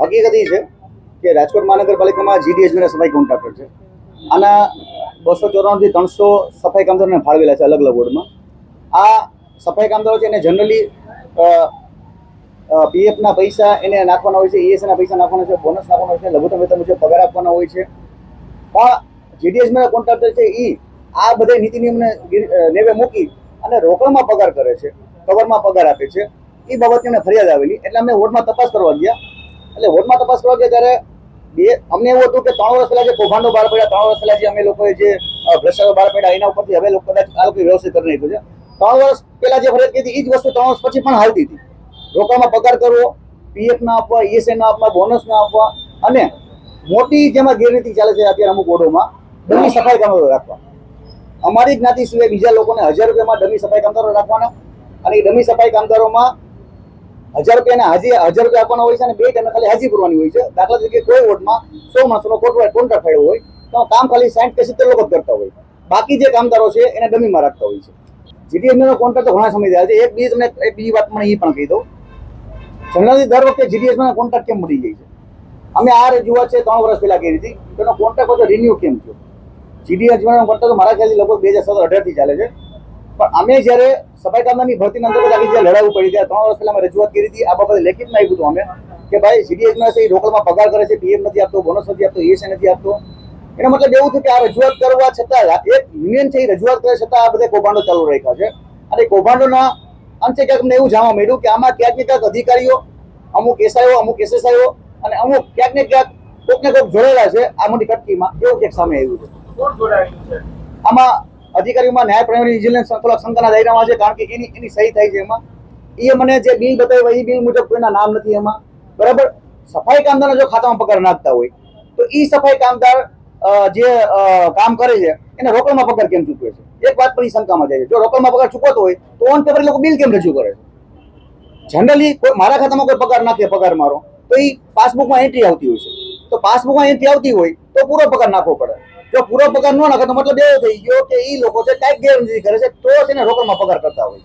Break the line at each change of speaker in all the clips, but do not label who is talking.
હકીકત એ છે કે રાજકોટ મહાનગરપાલિકામાં જીડીએસબીના સફાઈ કોન્ટ્રાક્ટર છે. આના બસો ચોરાણુંથી ત્રણસો સફાઈ કામદારોને ફાળવેલા છે અલગ અલગ વોર્ડમાં. આ સફાઈ કામદારો છે એને જનરલી પીએફના પૈસા એને નાખવાના હોય છે ઈએસના પૈસા નાખવાના છે બોનસ નાખવાના હોય છે, લઘુત્તમ વેતન મુજબ પગાર આપવાના હોય છે. પણ જીડીએસબીના કોન્ટ્રાક્ટર છે એ આ બધા નીતિ નિયમને નેવે મૂકી અને રોકડમાં પગાર કરે છે, કવરમાં પગાર આપે છે. એ બાબતે એમને ફરિયાદ આવેલી. એટલે અમે વોર્ડમાં તપાસ કરવા ગયા. એટલે વોર્ડમાં તપાસ કરવા ગયા ત્યારે બે અમને એવું હતું કે ત્રણ વર્ષ પહેલા જે કૌભાંડો બહાર પડ્યા, ત્રણ વર્ષ પહેલા જે અમે લોકોએ જે ભ્રષ્ટાચાર બહાર પડ્યા, એના ઉપરથી હવે લોકો કદાચ આ લોકો વ્યવસ્થિત કરી નાખ્યું છે. ત્રણ વર્ષ પહેલા જે ફરજ કીધી એ જ વસ્તુ ત્રણ વર્ષ પછી પણ હાલતી હતી. રોકડમાં પગાર કરવો પીએફ ના આપવા ઈએસઆઈ ના આપવા બોનસ ના આપવા, અને મોટી જેમાં ગેરરીતિ ચાલે છે અત્યારે અમુક વોર્ડોમાં, ડમી સફાઈ કામદારો રાખવા. અમારી જ્ઞાતિ સિવાય બીજા લોકોને હજાર રૂપિયામાં ડમી સફાઈ કામદારો રાખવાના, અને એ ડમી સફાઈ કામદારોમાં હજાર રૂપિયાને હાજી હજાર રૂપિયા આપવાના હોય છે અને બે ટાઈમે ખાલી હાજી ભરવાની હોય છે. દાખલા તરીકે કોઈ વોર્ડમાં સો માણસોનો કોન્ટ્રાક્ટ થયો હોય, તો કામ ખાલી સાઠ કે સિત્તેર લોકો કરતા હોય. બાકી જે કામદારો છે, એને ડમીમાં રાખતા હોય છે. જીડીએસનો કોન્ટ્રાક્ટ તો ઘણા સમય થયા છે. એક બીજી તમને એક બીજી વાત મને એ પણ કહી દઉં. જનરલી દર વખતે જીડીએસમાં કોન્ટ્રાક્ટ કેમ મળી જાય છે? અમે આ રજૂઆત છે, ત્રણ વર્ષ પહેલા કરી હતી. તેનો કોન્ટ્રાક્ટ હતો રિન્યુ કેમ થયો? જીડીએસમાં કોન્ટ્રાક્ટ મારા ખ્યાલથી લગભગ બે હજાર સત્તર અઢારથી ચાલે છે. પણ અમે જ્યારે સફાઈ કામદારની ભરતી અંદર આવી જ્યારે લડાવું પડી ત્યારે ત્રણ વર્ષ પહેલા અમે રજૂઆત કરી હતી આ બાબતે લેખિતમાં આવ્યું હતું અમે કે ભાઈ સીડીએસમાં છે એ રોકડમાં પગાર કરે છે પીએમ નથી આપતો બોનસ નથી આપતો ઈએસએ નથી આપતો. એનો મતલબ એવું થયું કે આ રજૂઆત કરવા છતાં એક યુનિયન છે એ રજૂઆત કરે છતાં આ બધા કૌભાંડો ચાલુ રાખ્યા છે. અને કૌભાંડોના અંતે ક્યાંક અમને એવું જાણવા મળ્યું કે આમાં ક્યાંક ને ક્યાંક અધિકારીઓ અમુક એસઆઈઓ અમુક એસએસઆઈઓ અને અમુક ક્યાંક ને ક્યાંક કોઈક ને કોઈક જોડેલા છે આ મોટી કટકીમાં એવું ક્યાંક સામે આવ્યું છે? આમાં અધિકારીઓમાં ન્યાય પ્રણાલી વિજિલન્સ થોડાક શંકાના દાયરામાં છે, કારણ કે એની એની સહી થાય છે એમાં. એ મને જે બિલ બતાવ્યું એ બિલ મુજબ કોઈના નામ નથી એમાં. બરાબર? સફાઈ કામદારનો જો ખાતામાં પગાર નાખતા હોય, તો એ સફાઈ કામદાર જે કામ કરે છે, એને રોકડમાં પગાર કેમ ચૂકવે છે? એક વાત પણ એ શંકામાં જાય છે. જો રોકડમાં પગાર ચૂકવતો હોય, તો ઓન પેપર લોકો બિલ કેમ રજૂ કરે છે? જનરલી કોઈ મારા ખાતામાં કોઈ પગાર નાખે, પગાર મારો, તો એ પાસબુકમાં એન્ટ્રી આવતી હોય છે. તો પાસબુકમાં એન્ટ્રી આવતી હોય, તો પૂરો પગાર નાખવો પડે. જો પૂરો પગાર ન નાખે તો મતલબ એવો થઈ ગયો કે એ લોકો છે કાંઈક ગેરરીતિ કરે છે તો તેને રોકડમાં પગાર કરતા હોય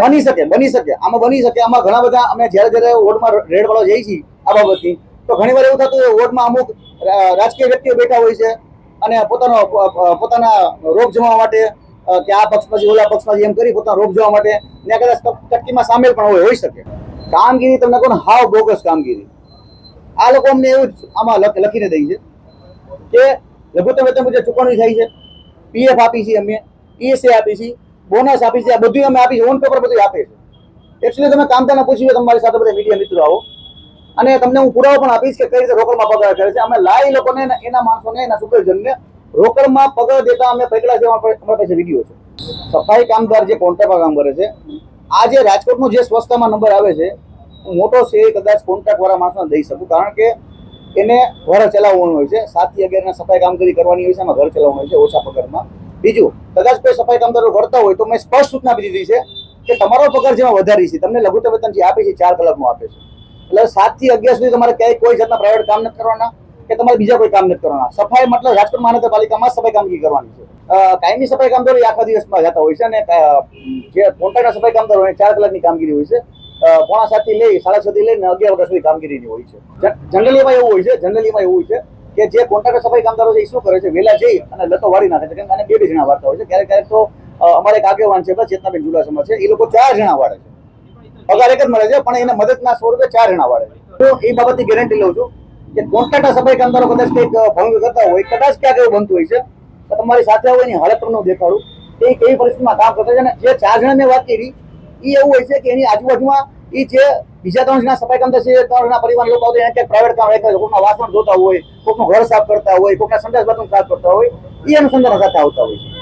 બની શકે બની શકે. આમાં બની શકે આમાં ઘણા બધા અમે જ્યારે જ્યારે વોર્ડમાં રેડ વાળો જઈએ છીએ આ બાબતથી તો ઘણી વાર એવું થતું હોય વોર્ડમાં અમુક રાજકીય વ્યક્તિઓ બેઠા હોય છે અને પોતાનો પોતાના રોગ જમવા માટે કે આ પક્ષ પછી ઓલા પક્ષ પછી એમ કરી પોતાનો રોગ જવા માટે ને કદાચ કટકીમાં સામેલ પણ હોય હોઈ શકે. કામગીરી તમને કહો હાવ બોગસ કામગીરી. આ લોકો અમને એવું જ આમાં લખ- લખીને દઈ છે. કે લઘુત્તમ વેતન મુજબ ચૂકવણી થાય છે. પીએફ આપી છે અમે પીએસએ આપી છે બોનસ આપી છે, આ બધું અમે આપી છે. ઓન પેપર બધું આપે છે. એકચ્યુઅલી તમે કામદારને પૂછ્યું તમારી સાથે બધા મીડિયા મિત્રો આવો. અને તમને હું પુરાવો પણ આપીશ કે કઈ રીતે રોકડમાં પગાર કરે છે. અમે લાઈ લોકોને એના- માણસોને, એના સુપરજનને રોકડમાં પગાર દેતા અમે પકડા છે અમારા પાસે- વીડિયો છે. સફાઈ કામદાર જે કોન્ટ્રાક્ટમાં કામ કરે છે આ જે રાજકોટનો જે સ્વચ્છતામાં નંબર આવે છે, હું મોટો એ કદાચ કોન્ટ્રાક્ટ વાળા માણસોને દઈ શકું. કારણ કે એને ઘર ચલાવવાનું હોય છે. સાતથી અગિયારના સફાઈ કામગીરી કરવાની હોય છે. એમાં ઘર ચલાવવાનું હોય છે ઓછા પગારમાં. બીજું, કદાચ કોઈ સફાઈ કામદારો કરતા હોય તો મેં સ્પષ્ટ સૂચના આપી દીધી છે કે તમારો પગાર જેમાં વધારી છે. તમને લઘુત્તમ વેતન જે આપે છે ચાર કલાકનું આપે છે. એટલે સાતથી અગિયાર સુધી તમારે ક્યાંય કોઈ જાતના પ્રાઇવેટ કામ નથી કરવાના કે તમારે બીજા કોઈ કામ નથી કરવાના. સફાઈ મતલબ રાજકોટ મહાનગરપાલિકામાં સફાઈ કામગીરી કરવાની છે. કાયમી સફાઈ કામદારો આખા દિવસમાં જતા હોય છે અને જે કોન્ટ્રાક્ટના સફાઈ કામદારો હોય ચાર કલાકની કામગીરી હોય છે. પોણા સાતથી લઈ સાડા છ થી લઈને અગિયાર વાગ્યા સુધી કામગીરીની હોય છે. જનરલીમાં એવું હોય છે જનરલીમાં એવું હોય છે કે જે કોન્ટ્રાક્ટર સફાઈ કામદારો છે એ શું કરે છે? વહેલા જઈ અને લતો વાળી નાખે છે. કેમ કે બે બે જણા વાળતા હોય છે. ક્યારેક ક્યારેક તો અમારે એક આગેવાન છે ચેતનાબેન જુલાસમાં છે. એ લોકો ચાર જણા વાળે છે. પગાર એક જ મળે છે, પણ એને મદદના સ્વરૂપે ચાર જણા વાળે છે. તો એ બાબતની ગેરંટી લઉં છું કે કોન્ટ્રાક્ટર સફાઈ કામદારો કદાચ કંઈક ભંગ કરતા હોય, કદાચ ક્યાંક એવું બનતું હોય છે, તો તમારી સાથે આવો, એની હાલત હું દેખાડું. એ કેવી પરિસ્થિતિમાં કામ કરતા છે અને જે ચાર જણા મેં વાત કરી એ એવું હોય છે કે એની આજુબાજુમાં એ જે બીજા ત્રણ સફાઈ કામ છે ત્રણ પરિવાર લોકો આવતા એને પ્રાઇવેટ કામ હોય છે કોકના વાસણ ધોતા હોય, કોકનું ઘર સાફ કરતા હોય, કોકના સંડાસ બાથરૂમ સાફ કરતા હોય એ અનુસંધાન સાથે આવતા હોય છે.